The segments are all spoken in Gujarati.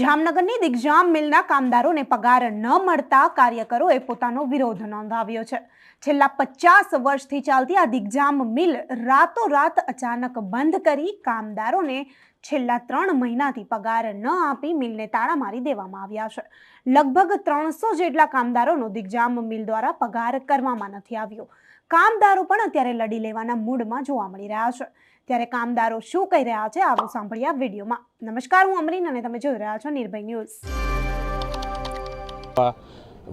જામનગરની દિગ્જામ મિલના કામદારોને પગાર ન મળતા કાર્યકરોએ પોતાનો વિરોધ નોંધાવ્યો છે. છેલ્લા પચાસ વર્ષથી ચાલતી આ દિગ્જામ મિલ રાતોરાત અચાનક બંધ કરી કામદારોને છેલ્લા ત્રણ મહિનાથી પગાર ન આપી મિલને તાળા મારી દેવામાં આવ્યા છે. લગભગ ત્રણસો જેટલા કામદારોનો દિગ્જામ મિલ દ્વારા પગાર કરવામાં નથી આવ્યો. કામદારો પણ અત્યારે લડી લેવાના મૂડમાં જોવા મળી રહ્યા છે. ત્યારે કામદારો શું કહી રહ્યા છે આવું સાંભળીએ આ વિડીયોમાં. નમસ્કાર, હું અમરીન અને તમે જોઈ રહ્યા છો નિર્ભય ન્યૂઝ.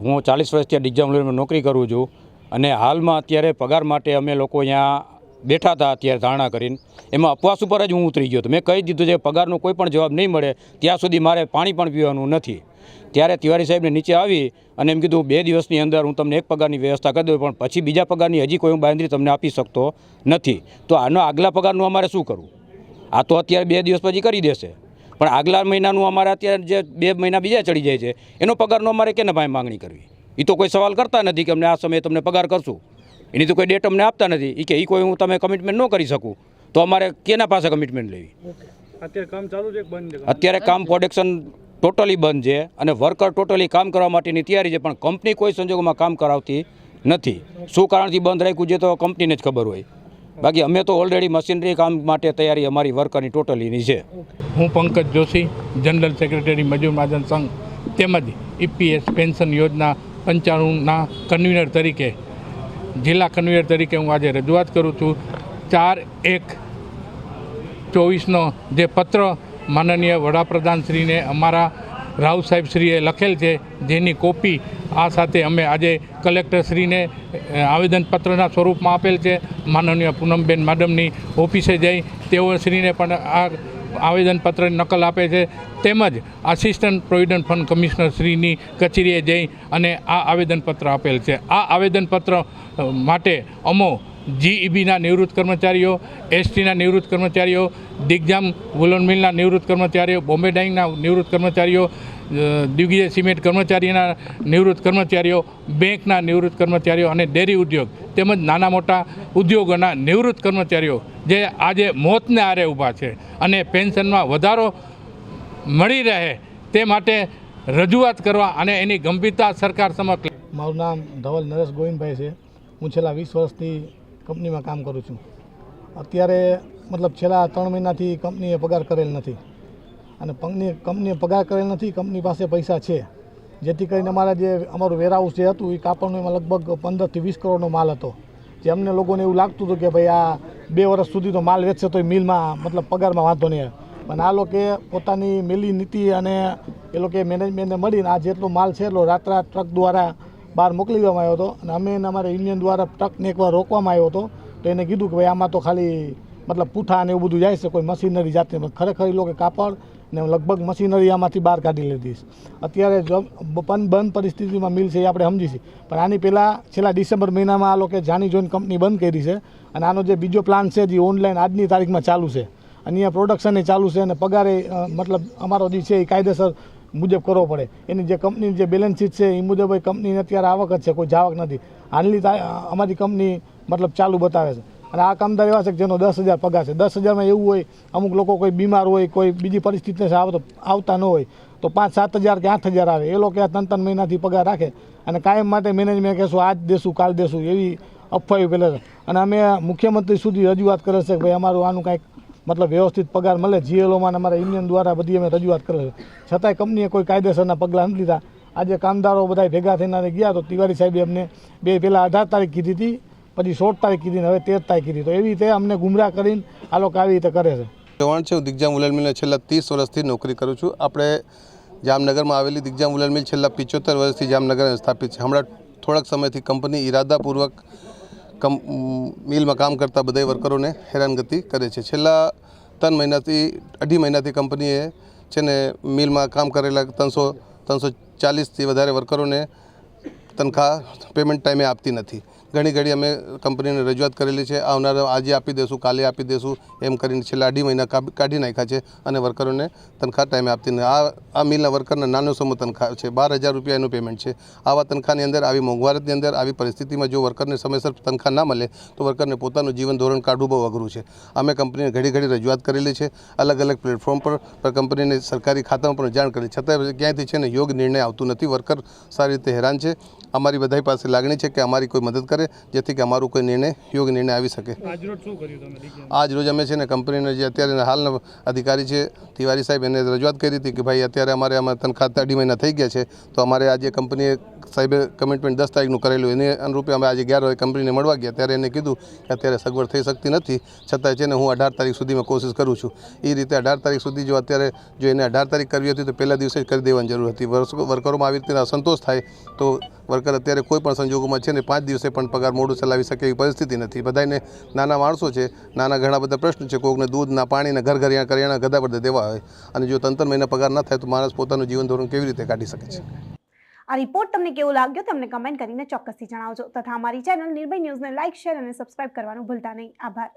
હું ચાલીસ વર્ષથી ડિગ્જામ નોકરી કરું છું અને હાલમાં અત્યારે પગાર માટે અમે લોકો અહીંયા બેઠા હતા અત્યારે ધારણા કરીને. એમાં અપવાસ ઉપર જ હું ઉતરી ગયો હતો. મેં કહી દીધું છે પગારનો કોઈ પણ જવાબ નહીં મળે, ત્યાં સુધી મારે પાણી પણ પીવાનું નથી. ત્યારે તિવારી સાહેબને નીચે આવી અને એમ કીધું બે દિવસની અંદર હું તમને એક પગારની વ્યવસ્થા કરી દઉં પણ પછી બીજા પગારની હજી કોઈ હું બાંધરી તમને આપી શકતો નથી. તો આનો આગલા પગારનું અમારે શું કરવું? આ તો અત્યારે બે દિવસ પછી કરી દેશે. પણ આગલા મહિનાનું અમારે અત્યારે જે બે મહિના બીજા ચડી જાય છે એનો પગારનો અમારે કેને ભાઈ માંગણી કરવી? એ તો કોઈ સવાલ કરતા નથી કે અમને આ સમયે તમને પગાર કરશું. એની તો કોઈ ડેટ અમને આપતા નથી. એ કે એ કોઈ હું તમે કમિટમેન્ટ ન કરી શકું. તો અમારે કેના પાસે કમિટમેન્ટ લેવી? અત્યારે કામ ચાલુ છે અત્યારે કામ પ્રોડક્શન ટોટલી બંધ છે અને વર્કર ટોટલી કામ કરવા માટેની તૈયારી છે, પણ કંપની કોઈ સંજોગોમાં કામ કરાવતી નથી. શું કારણથી બંધ રાખ્યું છે તો કંપનીને જ ખબર હોય. બાકી અમે તો ઓલરેડી મશીનરી કામ માટે તૈયારી અમારી વર્કરની ટોટલીની છે. હું પંકજ જોશી જનરલ સેક્રેટરી મજૂર મહાજન સંઘ, તેમજ ઈપીએસ પેન્શન યોજના પંચાણુંના કન્વીનર તરીકે, જિલ્લા કન્વીનર તરીકે હું આજે રજૂઆત કરું છું. ચાર એક ચોવીસનો જે પત્ર માનનીય વડાપ્રધાનશ્રીને અમારા રાવ સાહેબશ્રીએ લખેલ છે, જેની કોપી આ સાથે અમે આજે કલેક્ટરશ્રીને આવેદનપત્રના સ્વરૂપમાં આપેલ છે. માનનીય પૂનમબેન મેડમની ઓફિસે જઈ તેઓશ્રીને પણ આ આવેદનપત્રની નકલ આપે છે. તેમજ આસિસ્ટન્ટ પ્રોવિડન્ટ ફંડ કમિશનર શ્રીની કચેરીએ જઈ અને આ આવેદનપત્ર આપેલ છે. આ આવેદનપત્ર માટે અમો જીઈબીના નિવૃત્ત કર્મચારીઓ, એસટીના નિવૃત્ત કર્મચારીઓ, દિગ્જામ વુલન મિલના નિવૃત્ત કર્મચારીઓ, બોમ્બે ડાઇંગના નિવૃત્ત કર્મચારીઓ દિગ્વિજય સિમેન્ટ કર્મચારીના નિવૃત્ત કર્મચારીઓ, બેંકના નિવૃત્ત કર્મચારીઓ અને ડેરી ઉદ્યોગ તેમજ નાના મોટા ઉદ્યોગોના નિવૃત્ત કર્મચારીઓ જે આજે મોતને આરે ઊભા છે અને પેન્શનમાં વધારો મળી રહે તે માટે રજૂઆત કરવા અને એની ગંભીરતા સરકાર સમક્ષ મારું નામ ધવલ નરેશ ગોવિંદભાઈ છે. હું છેલ્લા વીસ વર્ષથી કંપનીમાં કામ કરું છું. અત્યારે મતલબ છેલ્લા ત્રણ મહિનાથી કંપનીએ પગાર કરેલ નથી. અને કંપની કંપનીએ પગાર કરેલ નથી, કંપની પાસે પૈસા છે. જેથી કરીને અમારા જે, અમારું વેરહાઉસ જે હતું એ કાપડનું એમાં લગભગ પંદરથી વીસ કરોડનો માલ હતો. જે અમને લોકોને એવું લાગતું હતું કે ભાઈ, આ બે વર્ષ સુધી તો માલ વેચશે તો એ મિલમાં, મતલબ પગારમાં વાંધો નહીં પણ આ લોકોએ પોતાની મિલી નીતિ અને એ લોકોએ મેનેજમેન્ટને મળીને આ જેટલો માલ છે, એટલો રાતરાત ટ્રક દ્વારા બહાર મોકલી દેવામાં આવ્યો હતો. અને અમે એને અમારા યુનિયન દ્વારા ટ્રકને એકવાર રોકવામાં આવ્યો હતો. તો એને કીધું કે ભાઈ, આમાં તો ખાલી મતલબ પૂઠા અને એવું બધું જાય છે, કોઈ મશીનરી જાતે ખરેખર એ લોકો કાપડ ને લગભગ મશીનરી આમાંથી બહાર કાઢી લીધી છે. અત્યારે પણ બંધ પરિસ્થિતિમાં મિલ છે એ આપણે સમજી છીએ. પણ આની પહેલાં છેલ્લા ડિસેમ્બર મહિનામાં આ લોકોએ જાણી જોઈને કંપની બંધ કરી છે. અને આનો જે બીજો પ્લાન છે, જે ઓનલાઈન આજની તારીખમાં ચાલુ છે. અને અહીંયા પ્રોડક્શન એ ચાલુ છે અને પગારે મતલબ અમારો જે છે એ કાયદેસર મુજબ કરવો પડે. એની જે કંપનીની જે બેલેન્સ શીટ છે એ મુજબ એ કંપનીની અત્યારે આવક જ છે, કોઈ જાવક નથી. હાલની અમારી કંપની મતલબ ચાલુ બતાવે છે. અને આ કામદાર એવા છે કે જેનો દસ હજાર પગાર છે. દસ હજારમાં એવું હોય, અમુક લોકો કોઈ બીમાર હોય, કોઈ બીજી પરિસ્થિતિને આવતો આવતા ન હોય, તો પાંચ સાત હજાર કે આઠ હજાર આવે. એ લોકો આ ત્રણ ત્રણ મહિનાથી પગાર રાખે અને કાયમ માટે મેનેજમેન્ટ કહેશું, આજ દેશું, કાલ દેશું. એવી અફવાઓ પહેલાં અને અમે મુખ્યમંત્રી સુધી રજૂઆત કરે છે કે ભાઈ, અમારું આનું કાંઈક મતલબ વ્યવસ્થિત પગાર મળે. જીએલઓમાં અમારા યુનિયન દ્વારા બધી અમે રજૂઆત કરે છે છતાંય કંપનીએ કોઈ કાયદેસરના પગલાં નથી લીધા. આજે કામદારો બધા ભેગા થઈને ગયા તો તિવારી સાહેબે અમને બે પહેલાં અઢાર તારીખ કીધી હતી, પછી સોળ તારીખ કીધી હવે તેર તારીખ કીધી. તો એવી રીતે અમને ગુમરાહ કરીને આ લોકો આવી રીતે કરે છે. ચૌહાણ છે, હું દિગ્જા મુલન મિલને છેલ્લા ત્રીસ વર્ષથી નોકરી કરું છું. આપણે જામનગરમાં આવેલી દિગ્જા મુલન મિલ છેલ્લા પિચોતેર વર્ષથી જામનગર સ્થાપિત છે. હમણાં થોડાક સમયથી કંપની ઈરાદાપૂર્વક કમ મિલમાં કામ કરતા બધા વર્કરોને હેરાનગતિ કરે છે. છેલ્લા ત્રણ મહિનાથી, અઢી મહિનાથી કંપનીએ છે ને, મિલમાં કામ કરેલા ત્રણસો ત્રણસો ચાલીસથી વધારે વર્કરોને તનખા પેમેન્ટ ટાઈમે આપતી નથી. ઘણી ઘડી અમે કંપનીને રજૂઆત કરેલી છે, આવનારા આજે આપી દેશું, કાલે આપી દેશું, એમ કરીને છેલ્લા અઢી મહિના કાઢી નાખ્યા છે અને વર્કરોને તનખા ટાઈમે આપતી નથી. આ આ મિલના વર્કરને નાનો સમૂહ તનખા છે, બાર હજાર રૂપિયા એનું પેમેન્ટ છે. આવા તનખાની અંદર, આવી મોંઘવારીની અંદર, આવી પરિસ્થિતિમાં જો વર્કરને સમયસર તનખા ના મળે, તો વર્કરને પોતાનું જીવન ધોરણ કાઢવું બહુ અઘરું છે. અમે કંપનીને ઘડી ઘડી રજૂઆત કરેલી છે, અલગ અલગ પ્લેટફોર્મ પર કંપનીને સરકારી ખાતામાં પણ જાણ કરી છતાં ક્યાંયથી છે ને યોગ નિર્ણય આવતું નથી. વર્કર સારી રીતે હેરાન છે. અમારી બધા પાસે લાગણી છે કે અમારી કોઈ મદદ કરે જેથી કે અમારું કોઈ નિર્ણય યોગ નિર્ણય આવી શકે. આજ રોજ અમે છે ને કંપનીના જે અત્યારે હાલના અધિકારી છે તિવારી સાહેબ એને રજૂઆત કરી હતી કે ભાઈ અત્યારે અમારે આમાં તનખા અઢી મહિના થઈ ગયા છે તો અમારે આજે કંપનીએ સાહેબે કમિટમેન્ટ દસ તારીખનું કરેલું એને અનુરૂપે અમે આજે અગિયાર વાગે કંપનીને મળવા ગયા. ત્યારે એને કીધું કે અત્યારે સગવડ થઈ શકતી નથી. છતાંય છે ને હું અઢાર તારીખ સુધીમાં કોશિશ કરું છું. એ રીતે અઢાર તારીખ સુધી જો અત્યારે જો એને અઢાર તારીખ કરવી હતી તો પહેલા દિવસે જ કરી દેવાની જરૂર હતી. વર્કરોમાં આવી રીતે અસંતોષ થાય તો વર્કર અત્યારે કોઈ પણ સંજોગોમાં છે ને પાંચ દિવસે પણ પગાર મોડું ચલાવી શકે એવી પરિસ્થિતિ નથી. બધાને નાના માણસો છે, નાના ઘણા બધા પ્રશ્ન છે. કોકને દૂધના, પાણીના, ઘર ઘરિયાણા કરિયાણા ગધા બધા દેવા હોય. અને જો ત્રણ મહિના પગાર ના થાય તો માણસ પોતાનું જીવન ધોરણ કેવી રીતે કાઢી શકે છે? આ રિપોર્ટ તમને કેવો લાગ્યો તમને કમેન્ટ કરીને ચોક્કસથી જણાવજો. તથા અમારી ચેનલ નિર્ભય ન્યૂઝને લાઇક શેર અને સબસ્ક્રાઇબ કરવાનું ભૂલતા નહીં. આભાર.